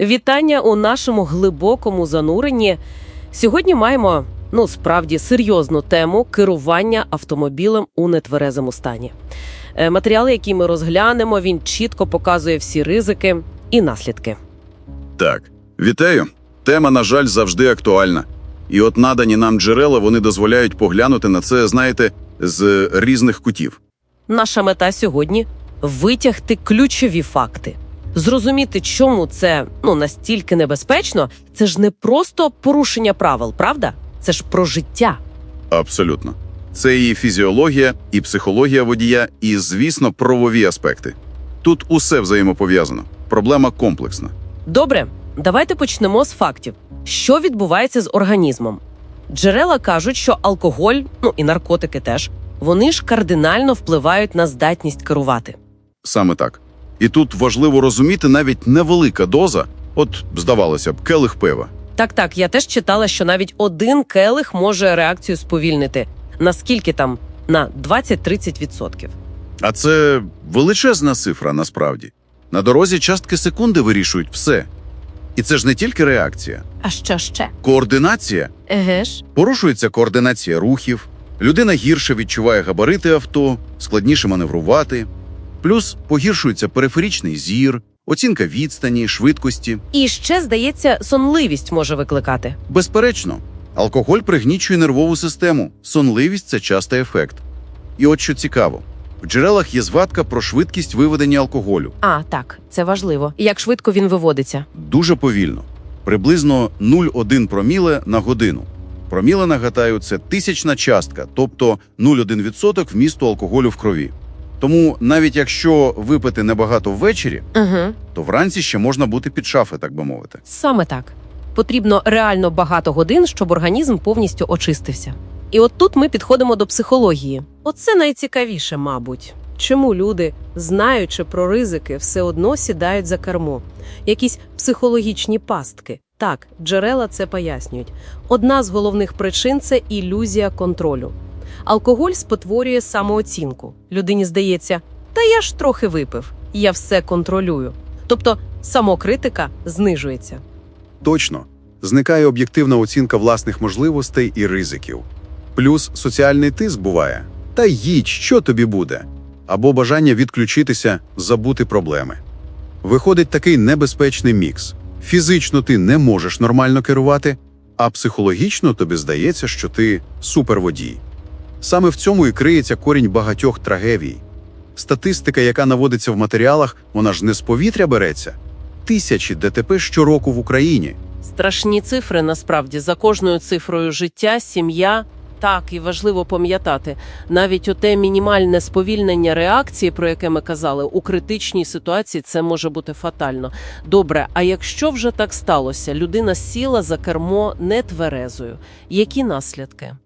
Вітання у нашому глибокому зануренні. Сьогодні маємо ну справді серйозну тему керування автомобілем у нетверезому стані. Е, Матеріал, який ми розглянемо, він чітко показує всі ризики і наслідки. Так, вітаю. Тема, на жаль, завжди актуальна. І от надані нам джерела вони дозволяють поглянути на це, знаєте, з різних кутів. Наша мета сьогодні витягти ключові факти, зрозуміти, чому це ну настільки небезпечно. Це ж не просто порушення правил, правда? Це ж про життя. Абсолютно. Це і фізіологія, і психологія водія, і, звісно, правові аспекти. Тут усе взаємопов'язано. Проблема комплексна. Добре, давайте почнемо з фактів. Що відбувається з організмом? Джерела кажуть, що алкоголь, ну і наркотики теж, вони ж кардинально впливають на здатність керувати. Саме так. І тут важливо розуміти навіть невелика доза, от, здавалося б, келих пива. Так, так, я теж читала, що навіть один келих може реакцію сповільнити. Наскільки там? На 20-30%. А це величезна цифра насправді. На дорозі частки секунди вирішують все. І це ж не тільки реакція. А що ще? Координація. Еге ж. Порушується координація рухів, людина гірше відчуває габарити авто, складніше маневрувати. Плюс погіршується периферичний зір, оцінка відстані, швидкості. І ще, здається, сонливість може викликати. Безперечно, алкоголь пригнічує нервову систему. Сонливість це частий ефект. І от що цікаво: в джерелах є згадка про швидкість виведення алкоголю. А, так, це важливо. Як швидко він виводиться? Дуже повільно, приблизно 0,1 проміле на годину. Проміле, нагадаю, це тисячна частка, тобто 0,1% вмісту алкоголю в крові. Тому навіть якщо випити небагато ввечері, Угу. то вранці ще можна бути під шафи, так би мовити. Саме так. Потрібно реально багато годин, щоб організм повністю очистився. І от тут ми підходимо до психології. Оце найцікавіше, мабуть. Чому люди, знаючи про ризики, все одно сідають за кермо? Якісь психологічні пастки. Так, джерела це пояснюють. Одна з головних причин це ілюзія контролю. Алкоголь спотворює самооцінку. Людині здається, та я ж трохи випив, я все контролюю. Тобто самокритика знижується. Точно. Зникає об'єктивна оцінка власних можливостей і ризиків. Плюс соціальний тиск буває. Та їдь, що тобі буде. Або бажання відключитися, забути проблеми. Виходить такий небезпечний мікс. Фізично ти не можеш нормально керувати, а психологічно тобі здається, що ти суперводій. Саме в цьому і криється корінь багатьох трагедій. Статистика, яка наводиться в матеріалах, вона ж не з повітря береться. Тисячі ДТП щороку в Україні. Страшні цифри насправді за кожною цифрою життя, сім'я. Так, і важливо пам'ятати, навіть оте мінімальне сповільнення реакції, про яке ми казали, у критичній ситуації це може бути фатально. Добре, а якщо вже так сталося, людина сіла за кермо нетверезою, які наслідки?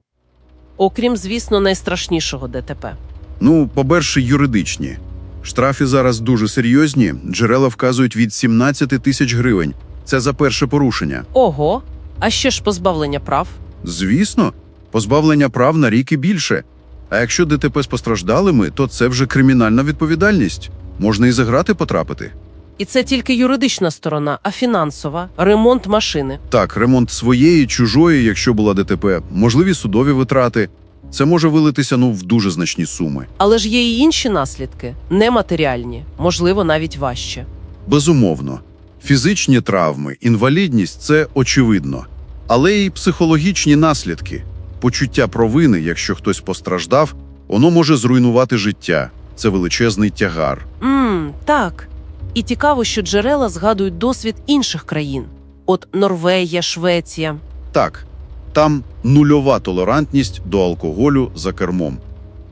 Окрім, звісно, найстрашнішого ДТП. Ну, по-перше, юридичні. Штрафи зараз дуже серйозні. Джерела вказують від 17 тисяч гривень. Це за перше порушення. Ого, а ще ж позбавлення прав. Звісно, позбавлення прав на рік і більше. А якщо ДТП з постраждалими, то це вже кримінальна відповідальність. Можна і за грати потрапити. І це тільки юридична сторона, а фінансова ремонт машини. Так, ремонт своєї, чужої, якщо була ДТП, можливі судові витрати. Це може вилитися ну в дуже значні суми. Але ж є і інші наслідки, нематеріальні, можливо, навіть важче. Безумовно, фізичні травми, інвалідність це очевидно, але й психологічні наслідки, почуття провини, якщо хтось постраждав, воно може зруйнувати життя. Це величезний тягар. Мм, так. І цікаво, що джерела згадують досвід інших країн: от Норвегія, Швеція. Так, там нульова толерантність до алкоголю за кермом.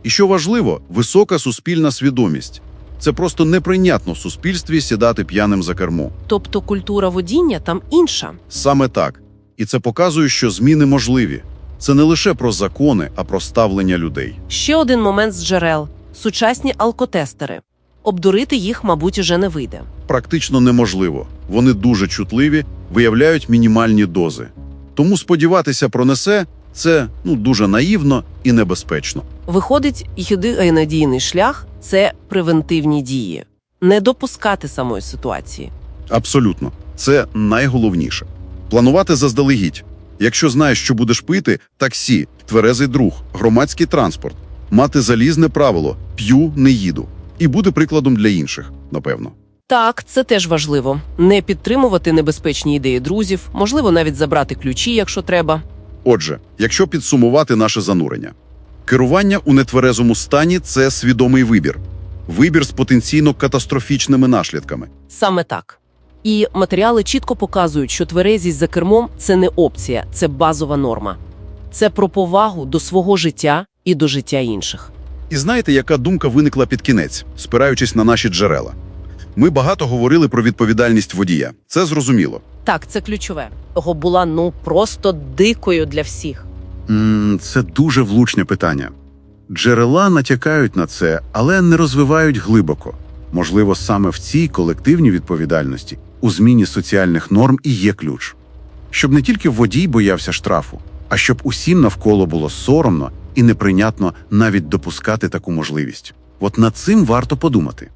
І що важливо, висока суспільна свідомість. Це просто неприйнятно в суспільстві сідати п'яним за кермо. Тобто культура водіння там інша. Саме так. І це показує, що зміни можливі. Це не лише про закони, а про ставлення людей. Ще один момент з джерел сучасні алкотестери. Обдурити їх, мабуть, уже не вийде. Практично неможливо. Вони дуже чутливі, виявляють мінімальні дози. Тому сподіватися пронесе це ну дуже наївно і небезпечно. Виходить, єдиний надійний шлях це превентивні дії, не допускати самої ситуації. Абсолютно, Це найголовніше. Планувати заздалегідь. Якщо знаєш, що будеш пити, таксі, тверезий друг, громадський транспорт, мати залізне правило п'ю, не їду. І буде прикладом для інших, напевно. Так, це теж важливо. Не підтримувати небезпечні ідеї друзів, можливо, навіть забрати ключі, якщо треба. Отже, якщо підсумувати наше занурення, керування у нетверезому стані це свідомий вибір, вибір з потенційно катастрофічними наслідками. Саме так. І матеріали чітко показують, що тверезість за кермом це не опція, це базова норма. Це про повагу до свого життя і до життя інших. І знаєте, яка думка виникла під кінець, спираючись на наші джерела? Ми багато говорили про відповідальність водія. Це зрозуміло. Так, це ключове. Того була ну просто дикою для всіх. М, Це дуже влучне питання. Джерела натякають на це, але не розвивають глибоко. Можливо, саме в цій колективній відповідальності у зміні соціальних норм і є ключ. Щоб не тільки водій боявся штрафу, а щоб усім навколо було соромно і неприйнятно навіть допускати таку можливість. От над цим варто подумати.